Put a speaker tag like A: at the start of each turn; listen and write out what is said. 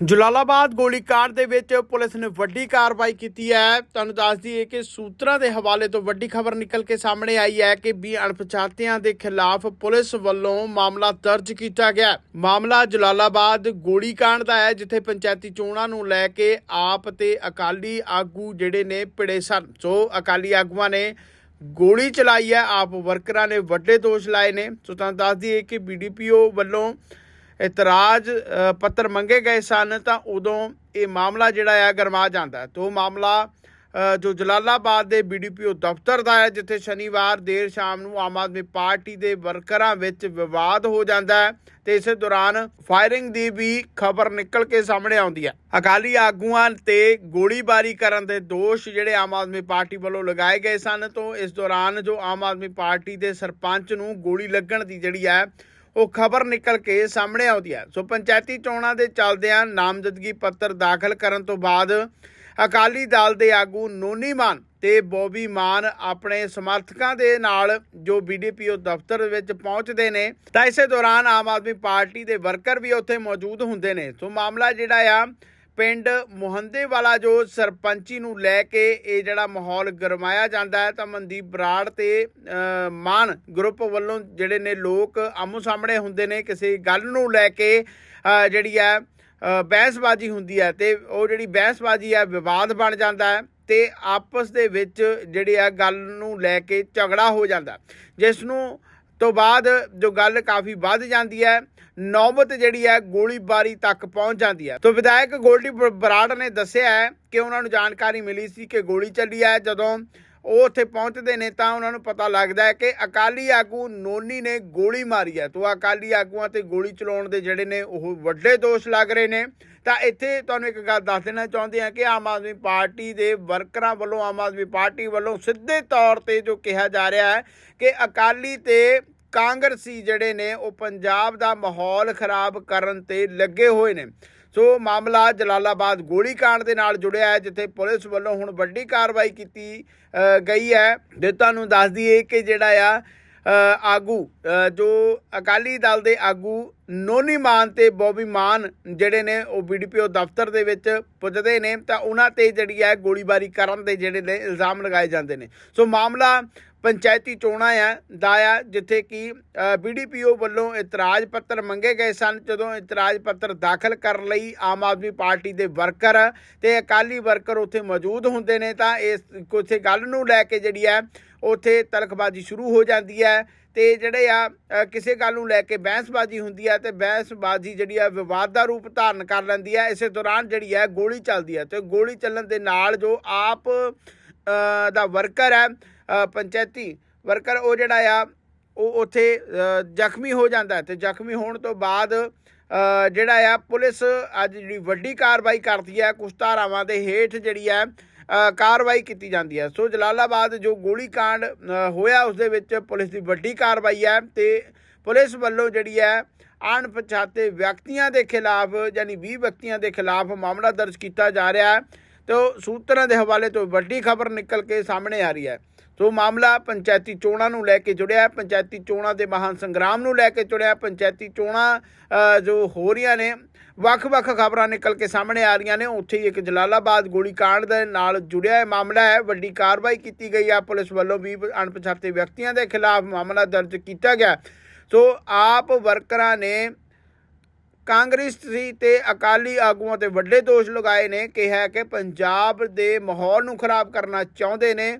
A: ਜਲਾਲਾਬਾਦ ਗੋਲੀਕਾਂਡ ਦੇ ਵਿੱਚ ਪੁਲਿਸ ਨੇ ਵੱਡੀ ਕਾਰਵਾਈ ਕੀਤੀ ਹੈ। ਤੁਹਾਨੂੰ ਦੱਸ ਦਈਏ ਕਿ ਸੂਤਰਾਂ ਦੇ ਹਵਾਲੇ ਤੋਂ ਵੱਡੀ ਖਬਰ ਨਿਕਲ ਕੇ ਸਾਹਮਣੇ ਆਈ ਹੈ ਕਿ 20 ਅਣਪਛਾਤਿਆਂ ਦੇ ਖਿਲਾਫ ਪੁਲਿਸ ਵੱਲੋਂ ਮਾਮਲਾ ਦਰਜ ਕੀਤਾ ਗਿਆ ਮਾਮਲਾ ਜਲਾਲਾਬਾਦ ਗੋਲੀਕਾਂਡ ਦਾ ਹੈ, ਜਿੱਥੇ ਪੰਚਾਇਤੀ ਚੋਣਾਂ ਨੂੰ ਲੈ ਕੇ ਆਪ ਤੇ ਅਕਾਲੀ ਆਗੂ ਜਿਹੜੇ ਨੇ ਭਿੜੇ ਸਨ। ਸੋ ਅਕਾਲੀ ਆਗੂਆਂ ਨੇ ਗੋਲੀ ਚਲਾਈ ਹੈ, ਆਪ ਵਰਕਰਾਂ ਨੇ ਵੱਡੇ ਦੋਸ਼ ਲਾਏ ਨੇ। ਸੋ ਤੁਹਾਨੂੰ ਦੱਸ ਦਈਏ ਕਿ ਬੀਡੀਪੀਓ ਵੱਲੋਂ ਇਤਰਾਜ਼ ਪੱਤਰ ਮੰਗੇ ਗਏ ਸਨ, ਤਾਂ ਉਦੋਂ ਇਹ ਮਾਮਲਾ ਜਿਹੜਾ ਆ ਗਰਮਾ ਜਾਂਦਾ ਹੈ। ਉਹ ਮਾਮਲਾ ਜੋ ਜਲਾਲਾਬਾਦ ਦੇ ਬੀਡੀਪੀਓ ਦਫ਼ਤਰ ਦਾ ਹੈ, ਜਿੱਥੇ ਸ਼ਨੀਵਾਰ ਦੇਰ ਸ਼ਾਮ ਨੂੰ ਆਮ ਆਦਮੀ ਪਾਰਟੀ ਦੇ ਵਰਕਰਾਂ ਵਿੱਚ ਵਿਵਾਦ ਹੋ ਜਾਂਦਾ ਹੈ ਤੇ ਇਸੇ ਦੌਰਾਨ ਫਾਇਰਿੰਗ ਦੀ ਵੀ ਖਬਰ ਨਿਕਲ ਕੇ ਸਾਹਮਣੇ ਆਉਂਦੀ ਹੈ ਅਕਾਲੀ ਆਗੂਆਂ ਤੇ ਗੋਲੀਬਾਰੀ ਕਰਨ ਦੇ ਦੋਸ਼ ਜਿਹੜੇ ਆਮ ਆਦਮੀ ਪਾਰਟੀ ਵੱਲੋਂ ਲਗਾਏ ਗਏ ਸਨ, ਤੋਂ ਇਸ ਦੌਰਾਨ ਜੋ ਆਮ ਆਦਮੀ ਪਾਰਟੀ ਦੇ ਸਰਪੰਚ ਨੂੰ ਗੋਲੀ ਲੱਗਣ ਦੀ ਜਿਹੜੀ ਹੈ ਉਹ ਖਬਰ ਨਿਕਲ ਕੇ ਸਾਹਮਣੇ ਆਉਂਦੀ ਹੈ। ਸੋ ਪੰਚਾਇਤੀ ਚੋਣਾਂ ਦੇ ਚੱਲਦਿਆਂ ਨਾਮਜ਼ਦਗੀ ਪੱਤਰ ਦਾਖਲ ਕਰਨ ਤੋਂ ਬਾਅਦ ਅਕਾਲੀ ਦਲ ਦੇ ਆਗੂ ਨੋਨੀ ਮਾਨ ਤੇ ਬੋਬੀ ਮਾਨ ਆਪਣੇ ਸਮਰਥਕਾਂ ਦੇ ਨਾਲ ਜੋ ਬੀਡੀਪੀਓ ਦਫ਼ਤਰ ਵਿੱਚ ਪਹੁੰਚਦੇ ਨੇ, ਤਾਂ ਇਸੇ ਦੌਰਾਨ ਆਮ ਆਦਮੀ ਪਾਰਟੀ ਦੇ ਵਰਕਰ ਵੀ ਉੱਥੇ ਮੌਜੂਦ ਹੁੰਦੇ ਨੇ। ਸੋ ਮਾਮਲਾ ਜਿਹੜਾ ਆ ਪਿੰਡ ਮੁਹੰਦੇ ਵਾਲਾ ਜੋ ਸਰਪੰਚੀ ਨੂੰ ਲੈ ਕੇ ਇਹ ਜਿਹੜਾ ਮਾਹੌਲ ਗਰਮਾਇਆ ਜਾਂਦਾ ਹੈ, ਤਾਂ ਮਨਦੀਪ ਬਰਾੜ ਤੇ ਮਾਨ ਗਰੁੱਪ ਵੱਲੋਂ ਜਿਹੜੇ ਨੇ ਲੋਕ ਆਮੋ ਸਾਹਮਣੇ ਹੁੰਦੇ ਨੇ, ਕਿਸੇ ਗੱਲ ਨੂੰ ਲੈ ਕੇ ਜਿਹੜੀ ਹੈ ਬਹਿਸਬਾਜ਼ੀ ਹੁੰਦੀ ਹੈ ਤੇ ਉਹ ਜਿਹੜੀ ਬਹਿਸਬਾਜ਼ੀ ਹੈ, ਵਿਵਾਦ ਬਣ ਜਾਂਦਾ ਹੈ ਤੇ ਆਪਸ ਦੇ ਵਿੱਚ ਜਿਹੜੀ ਆ ਗੱਲ ਨੂੰ ਲੈ ਕੇ ਝਗੜਾ ਹੋ ਜਾਂਦਾ। ਜਿਸ ਨੂੰ ਤੋਂ ਬਾਅਦ ਜੋ ਗੱਲ ਕਾਫੀ ਵੱਧ ਜਾਂਦੀ ਹੈ, ਨੌਬਤ ਜਿਹੜੀ ਹੈ ਗੋਲੀਬਾਰੀ ਤੱਕ ਪਹੁੰਚ ਜਾਂਦੀ ਹੈ। ਤੋਂ ਵਿਧਾਇਕ ਗੋਲਡੀ ਬ- ਬਰਾੜ ਨੇ ਦੱਸਿਆ ਹੈ ਕਿ ਉਹਨਾਂ ਨੂੰ ਜਾਣਕਾਰੀ ਮਿਲੀ ਸੀ ਕਿ ਗੋਲੀ ਚੱਲੀ ਹੈ। ਜਦੋਂ ਉਹ ਉੱਥੇ ਪਹੁੰਚਦੇ ਨੇ ਤਾਂ ਉਹਨਾਂ ਨੂੰ ਪਤਾ ਲੱਗਦਾ ਹੈ ਕਿ ਅਕਾਲੀ ਆਗੂ ਨੋਨੀ ਨੇ ਗੋਲੀ ਮਾਰੀ ਹੈ। ਤੋਂ ਅਕਾਲੀ ਆਗੂਆਂ ਤੇ ਗੋਲੀ ਚਲਾਉਣ ਦੇ ਜਿਹੜੇ ਨੇ ਉਹ ਵੱਡੇ ਦੋਸ਼ ਲੱਗ ਰਹੇ ਨੇ। ਤਾਂ ਇੱਥੇ ਤੁਹਾਨੂੰ ਇੱਕ ਗੱਲ ਦੱਸ ਦੇਣਾ ਚਾਹੁੰਦੇ ਹਾਂ ਕਿ ਆਮ ਆਦਮੀ ਪਾਰਟੀ ਦੇ ਵਰਕਰਾਂ ਵੱਲੋਂ, ਆਮ ਆਦਮੀ ਪਾਰਟੀ ਵੱਲੋਂ ਸਿੱਧੇ ਤੌਰ ਤੇ ਜੋ ਕਿਹਾ ਜਾ ਰਿਹਾ ਹੈ ਕਿ ਅਕਾਲੀ ਤੇ ਕਾਂਗਰਸੀ ਜਿਹੜੇ ਨੇ, ਉਹ ਪੰਜਾਬ ਦਾ ਮਾਹੌਲ ਖਰਾਬ ਕਰਨ ਤੇ ਲੱਗੇ ਹੋਏ ਨੇ। ਸੋ ਮਾਮਲਾ ਜਲਾਲਾਬਾਦ ਗੋਲੀकांड ਦੇ ਨਾਲ ਜੁੜਿਆ ਹੈ, ਜਿੱਥੇ ਪੁਲਿਸ ਵੱਲੋਂ ਹੁਣ ਵੱਡੀ ਕਾਰਵਾਈ ਕੀਤੀ ਗਈ ਹੈ। ਜੇ ਤੁਹਾਨੂੰ ਦੱਸ ਦਈਏ ਕਿ ਜਿਹੜਾ ਆ ਆਗੂ ਜੋ ਅਕਾਲੀ ਦਲ ਦੇ ਆਗੂ ਨੋਨੀ ਮਾਨ ਤੇ ਬੋਬੀ ਮਾਨ ਜਿਹੜੇ ਨੇ, ਉਹ ਬੀਡੀਪੀਓ ਦਫ਼ਤਰ ਦੇ ਵਿੱਚ ਪੁੱਜਦੇ ਨੇ। ਤਾਂ ਉਹਨਾਂ ਤੇ ਜਿਹੜੀ ਹੈ ਗੋਲੀਬਾਰੀ ਕਰਨ ਦੇ ਜਿਹੜੇ ਨੇ ਇਲਜ਼ਾਮ ਲਗਾਏ ਜਾਂਦੇ ਨੇ। ਸੋ ਮਾਮਲਾ ਪੰਚਾਇਤੀ ਚੋਣਾਂ ਆ, ਦਾ ਆ, ਜਿੱਥੇ ਕਿ ਬੀਡੀਪੀਓ ਵੱਲੋਂ ਇਤਰਾਜ਼ ਪੱਤਰ ਮੰਗੇ ਗਏ ਸਨ, ਜਦੋਂ ਇਤਰਾਜ਼ ਪੱਤਰ ਦਾਖਲ ਕਰਨ ਲਈ ਆਮ ਆਦਮੀ ਪਾਰਟੀ ਦੇ ਵਰਕਰ ਤੇ ਅਕਾਲੀ ਵਰਕਰ ਉੱਥੇ ਮੌਜੂਦ ਹੁੰਦੇ ਨੇ, ਤਾਂ ਇਸ ਕਿਸੇ ਗੱਲ ਨੂੰ ਲੈ ਕੇ ਜਿਹੜੀ ਹੈ ਉੱਥੇ ਤਲਖਬਾਜ਼ੀ ਸ਼ੁਰੂ ਹੋ ਜਾਂਦੀ ਹੈ ਤੇ ਜਿਹੜੇ ਆ ਕਿਸੇ ਗੱਲ ਨੂੰ ਲੈ ਕੇ ਬਹਿਸਬਾਜ਼ੀ ਹੁੰਦੀ ਹੈ ਤੇ ਬਹਿਸਬਾਜ਼ੀ ਜਿਹੜੀ ਆ, ਵਿਵਾਦ ਦਾ ਰੂਪ ਧਾਰਨ ਕਰ ਲੈਂਦੀ ਹੈ ਇਸੇ ਦੌਰਾਨ ਜਿਹੜੀ ਹੈ ਗੋਲੀ ਚੱਲਦੀ ਹੈ ਤੇ ਗੋਲੀ ਚੱਲਣ ਦੇ ਨਾਲ ਜੋ ਆਪ ਦਾ ਵਰਕਰ ਹੈ ਪੰਚਾਇਤੀ ਵਰਕਰ ਉਹ ਜਿਹੜਾ ਆ ਉਹ ਉੱਥੇ ਜ਼ਖਮੀ ਹੋ ਜਾਂਦਾ ਹੈ ਤੇ ਜ਼ਖਮੀ ਹੋਣ ਤੋਂ ਬਾਅਦ ਜਿਹੜਾ ਆ ਪੁਲਿਸ ਅੱਜ ਜਿਹੜੀ ਵੱਡੀ ਕਾਰਵਾਈ ਕਰਦੀ ਹੈ ਕੁਛ ਧਾਰਾਵਾਂ ਦੇ ਹੇਠ ਜਿਹੜੀ ਹੈ ਕਾਰਵਾਈ ਕੀਤੀ ਜਾਂਦੀ ਹੈ। ਸੋ ਜਲਾਲਾਬਾਦ ਜੋ ਗੋਲੀकांड ਅ, ਹੋਇਆ ਉਸ ਦੇ ਵਿੱਚ ਪੁਲਿਸ ਦੀ ਵੱਡੀ ਕਾਰਵਾਈ ਹੈ ਤੇ ਪੁਲਿਸ ਵੱਲੋਂ ਜਿਹੜੀ ਹੈ ਅਣਪਛਾਤੇ ਵਿਅਕਤੀਆਂ ਦੇ ਖਿਲਾਫ ਯਾਨੀ 20 ਵਿਅਕਤੀਆਂ ਦੇ ਖਿਲਾਫ ਮਾਮਲਾ ਦਰਜ ਕੀਤਾ ਜਾ ਰਿਹਾ ਹੈ। ਤੇ ਸੂਤਰਾਂ ਦੇ ਹਵਾਲੇ ਤੋਂ ਵੱਡੀ ਖਬਰ ਨਿਕਲ ਕੇ ਸਾਹਮਣੇ ਆ ਰਹੀ ਹੈ। ਸੋ ਮਾਮਲਾ ਪੰਚਾਇਤੀ ਚੋਣਾਂ ਨੂੰ ਲੈ ਕੇ ਜੁੜਿਆ ਪੰਚਾਇਤੀ ਚੋਣਾਂ ਦੇ ਮਹਾਨ ਸੰਗਰਾਮ ਨੂੰ ਲੈ ਕੇ ਜੁੜਿਆ ਪੰਚਾਇਤੀ ਚੋਣਾਂ ਜੋ ਹੋ ਰਹੀਆਂ ਨੇ, ਵੱਖ-ਵੱਖ ਖਬਰਾਂ ਨਿਕਲ ਕੇ ਸਾਹਮਣੇ ਆ ਰਹੀਆਂ ਨੇ। ਉੱਥੇ ਹੀ ਇੱਕ ਜਲਾਲਾਬਾਦ ਗੋਲੀकांड ਦੇ ਨਾਲ ਜੁੜਿਆ ਇਹ ਮਾਮਲਾ ਹੈ। ਵੱਡੀ ਕਾਰਵਾਈ ਕੀਤੀ ਗਈ ਆ। ਪੁਲਿਸ ਵੱਲੋਂ ਵੀ ਅਣਪਛਾਤੇ ਵਿਅਕਤੀਆਂ ਦੇ ਖਿਲਾਫ ਮਾਮਲਾ ਦਰਜ ਕੀਤਾ ਗਿਆ। ਸੋ ਆਪ ਵਰਕਰਾਂ ਨੇ ਕਾਂਗਰਸੀ ਤੇ ਅਕਾਲੀ ਆਗੂਆਂ ਤੇ ਵੱਡੇ ਦੋਸ਼ ਲਗਾਏ ਨੇ, ਕਿਹਾ ਕਿ ਪੰਜਾਬ ਦੇ ਮਾਹੌਲ ਨੂੰ ਖਰਾਬ ਕਰਨਾ ਚਾਹੁੰਦੇ ਨੇ।